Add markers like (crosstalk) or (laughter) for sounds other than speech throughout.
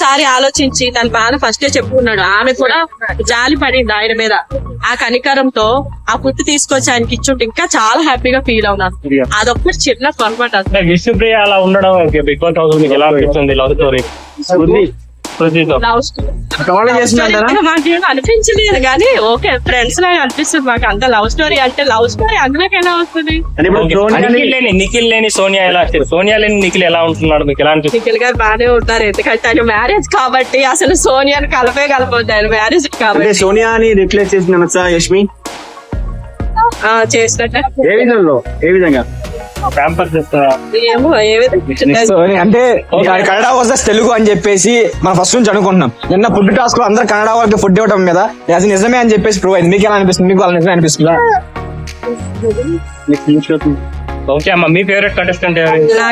ఒక్కసారి ఆలోచించి తన బాధ ఫస్ట్ చెప్పుకున్నాడు. ఆమె కూడా జాలి పడింది ఆయన మీద. ఆ కనికరంతో ఆ పుట్టి తీసుకొచ్చి ఆయనకి ఇచ్చుంటే ఇంకా చాలా హ్యాపీగా ఫీల్ అవునాను అదొక్కటి చిన్న పొరపాటు అలా ఉండడం బిగ్ బాస్ హౌస్ మీకు ఎలా అనిపిస్తుంది లవ్ స్టోరీ? అనిపించలేదు కానీ ఓకే ఫ్రెండ్స్ లాగా అనిపిస్తుంది మాకు. అంత లవ్ స్టోరీ అంటే లవ్ స్టోరీ అందులోకి ఎలా వస్తుంది. సోనియా లేని నిఖిల్ లేని సోనియా ఎలా సోనియా లేని నిఖిల్ ఎలా ఉంటున్నాడు మీకు ఎలా అనిపిస్తుంది? నిఖిల్ గారు బాగానే ఉంటారు ఎందుకంటే ఆయన మ్యారేజ్ కాబట్టి అసలు సోనియాని కలపే కలపొద్దు. ఆయన మ్యారేజ్ కాబట్టి. సోనియాని రిప్లేస్ చేసిన యష్మి? ఆ, చేసినట్టే. ఏ విధంలో? ఏ విధంగా? ఏమో ఏ విధంగా? అంటే కన్నడ వర్సెస్ తెలుగు అని చెప్పేసి మనం ఫస్ట్ నుంచి అనుకుంటున్నాం. నిన్న ఫుడ్ టాస్క్లో అందరు కన్నడ వాళ్ళకి ఫుడ్ ఇవ్వడం మీద అది నిజమే అని చెప్పేసి ప్రూవ్ అయింది. మీకు ఎలా అనిపిస్తుంది? మీకు వాళ్ళ నిజమే అనిపిస్తుందా? ఓకే అమ్మ మీ ఫేవరెట్ కంటెస్టెంట్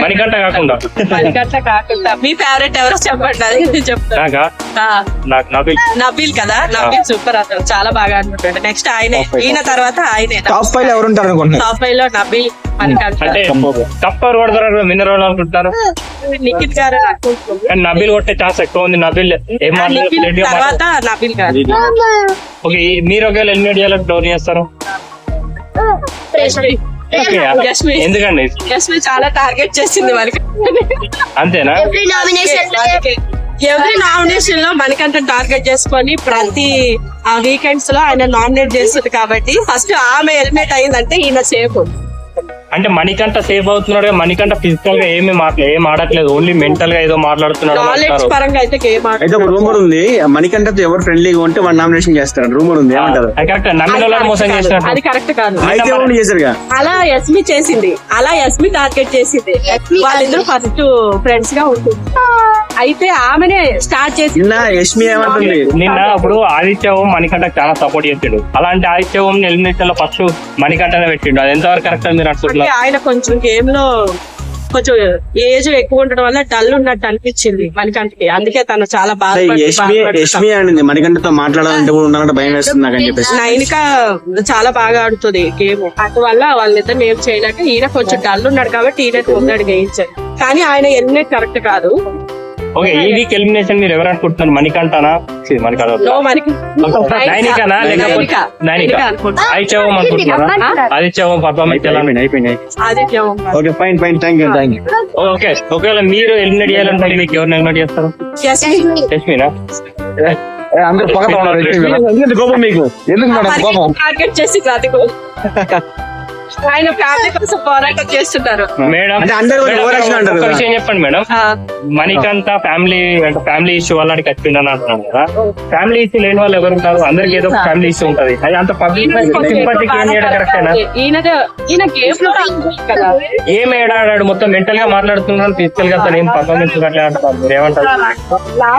మణికంఠ కాకుండా. మనకట్లా కాకుండా. మీ ఫేవరెట్ ఎవరో చెప్పండి అది చెప్తాను. నాకా? నబిల్. నబీల్ కదా? నబీల్ సూపర్ అసలు చాలా బాగా అనుకుంటాడు నెక్స్ట్ ఆయనే ఈయన తర్వాత ఆయనే. టాప్ ఫైవ్ ఎవరు ఉంటారు అనుకుంటున్నారు? టాప్ ఫైవ్లో నబీల్ మనకంట అంటే కప్పర్ కొడతారు విన్నర్ అనుకుంటారు నిఖిల్ గారు నబిల్ కొట్టే ఛాన్స్ ఎక్కువ ఉంది నబిల్ తర్వాత నబీల్ గారు. ఓకే మీరు ఒకవేళ ఎలిమినేట్ చేయాలని డోర్ చేస్తారు. ఎందుకండి? చాలా టార్గెట్ చేసింది మనకి అంతేనా? ఎవ్రీ నామినేషన్లో ఎవరి నామినేషన్లో మనకంటే టార్గెట్ చేసుకొని ప్రతి ఆ వీకెండ్స్లో ఆయన నామినేట్ చేస్తుంది కాబట్టి ఫస్ట్ ఆమె ఎలిమినేట్ అయిందంటే ఈయన సేఫ్ అంటే మణికంఠ సేఫ్ అవుతున్నాడు మణికంఠ ఫిజికల్గా ఏమి మాట్లా ఏం ఆడట్లేదు. ఓన్లీ మెంటల్గా ఏదో మాట్లాడుతున్నాడు నాలెడ్జ్. పరంగా అయితే గేమ్ అయితే ఒక రూమర్ ఉంది మణికంఠతో ఎవరు ఫ్రెండ్లీగా ఉంటే వాడు నామినేషన్ చేస్తాడు. రూమర్ ఉంది ఏమంటారు? కరెక్ట్ నమ్మిన వాళ్ళని మోసం చేసినట్టు. అది కరెక్ట్ కాదు. అయితే ఎవరు చేశారుగా? అలా యస్మి చేసింది. అలా యస్మి టార్గెట్ చేసింది. వాళ్ళిద్దరు ఫస్ట్ ఫ్రెండ్స్గా ఉంటుంది అయితే ఆమెనే స్టార్ట్ చేసి నిన్న యష్మి ఏమంటుంది? నిన్న అప్పుడు ఆదిత్య ఓం మణికంఠ చాలా సపోర్ట్ చేసాడు. అలాంటి ఆదిత్య ఓం ఎలిమినేషన్లో ఫస్ట్ మణికంఠనే పెట్టిండు. అది ఎంతవరకు కరెక్ట్ మీరు అనుకుంటున్నారు ఆయన కొంచెం గేమ్లో కొంచెం ఏజ్ ఎక్కువ ఉండడం వల్ల డల్ ఉన్నట్టు అనిపించింది మనకంటే అందుకే తను చాలా అని మణికంఠతో మాట్లాడాలంటే కూడా ఉండాలంటే భయం వేస్తుంది నాకు అని చెప్పేసి. నైనిక చాలా బాగా ఆడుతుంది గేమ్ అందువల్ల వాళ్ళిద్దరు ఏం చేయలేక ఈయన కొంచెం డల్ ఉన్నాడు కాబట్టి ఈయన ఉన్నాడు గెయించాడు కానీ ఆయన ఎలిమినేట్ కరెక్ట్ కాదు. ఓకే ఈ వీక్ ఎలిమినేషన్ మీరు ఎవరు అనుకుంటున్నారు? మణికంఠనా? నైనికనా? లేకపోతే నైనిక. అనుకుంటున్నారా? పర్ఫార్మెన్స్ ఎలా ఆదిత్యం okay fine fine thank you thank you okay ఒకవేళ మీరు ఎలిమినేట్ చేయాలంటే మీకు ఎవరిని ఎలిమినేట్ చేస్తారు? యశ్మినా అందరూ పొగతా ఉన్నారు ఎందుకంటే కోపం మీకు? ఎందుకు మేడం కోపం? టార్గెట్ చేసి (laughs) ఆయన ఫ్యామిలీ కోసం పోరాటం చేస్తున్నారు మేడం ఒక. విషయం చెప్పండి మేడం. ఫ్యామిలీ అంటే ఫ్యామిలీ ఇష్యూ వల్ల వచ్చిందని అంటున్నాను కదా. ఫ్యామిలీ ఇష్యూ లేని వాళ్ళు ఎవరు ఉంటారు? అందరికి ఏదో ఫ్యామిలీ ఇష్యూ ఉంటది. అది అంత పబ్లిక్ సింపతికి ఏం చేయడం కరెక్టేనా ఏడాడాడు? మొత్తం మెంటల్గా మాట్లాడుతున్నాడు ఫిజికల్గా తను ఏం పర్ఫార్మెన్స్ ఏమంటారు?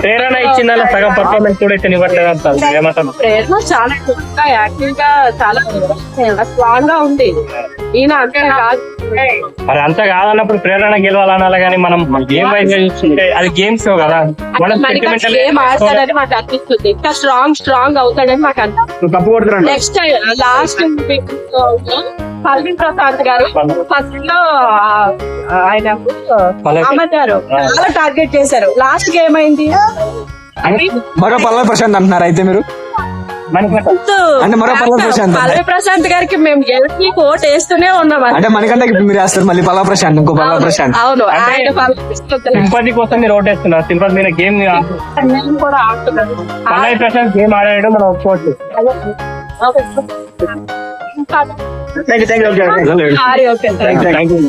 ప్రేరణ ఇచ్చిందని సగం పర్ఫార్మెన్స్ కూడా అయితే ఇవ్వట్లేదు అంటారు ఏమంటారు? ప్రేరణ చాలా గా యాక్టివ్గా చాలా స్ట్రాంగ్గా ఉంది. ఈయన అంటే కాదు. మరి అంత కాదన్నప్పుడు ప్రేరణ గెలవాలనాలి కానీ మనం గేమ్ వైజ్ అది గేమ్ షో కదా. మనం గేమ్ ఆడతాడని మాకు అనిపిస్తుంది. ఇంకా స్ట్రాంగ్ స్ట్రాంగ్ అవుతాడని మాకు అనిపిస్తుంది నెక్స్ట్ లాస్ట్ పల్విన్ ప్రసాద్ గారు ఫస్ట్లో ఆయన అమర్ గారు చాలా టార్గెట్ చేశారు. లాస్ట్ గేమ్ అయింది. మరో పల్లవ ప్రశాంత్ అంటున్నారు అయితే మీరు? అంటే మరో పల్లవి ప్రశాంత్ పల్లవి ప్రశాంత్ గారికి మేము గెలిచి ఓట్ వేస్తూనే ఉన్నాం అంటే మనకంటే మీరు వేస్తారు మళ్ళీ పల్లవ ప్రశాంత్ ఇంకో పల్లవ ప్రశాంత్ అవును. ఆయన సింపతి కోసం మీరు ఓటేస్తున్నారు సింపతి మీద గేమ్ నేను కూడా ఆడుతున్నాను పల్లవి ప్రశాంత్ గేమ్ ఆడాడు మనం okay. Thank you thank you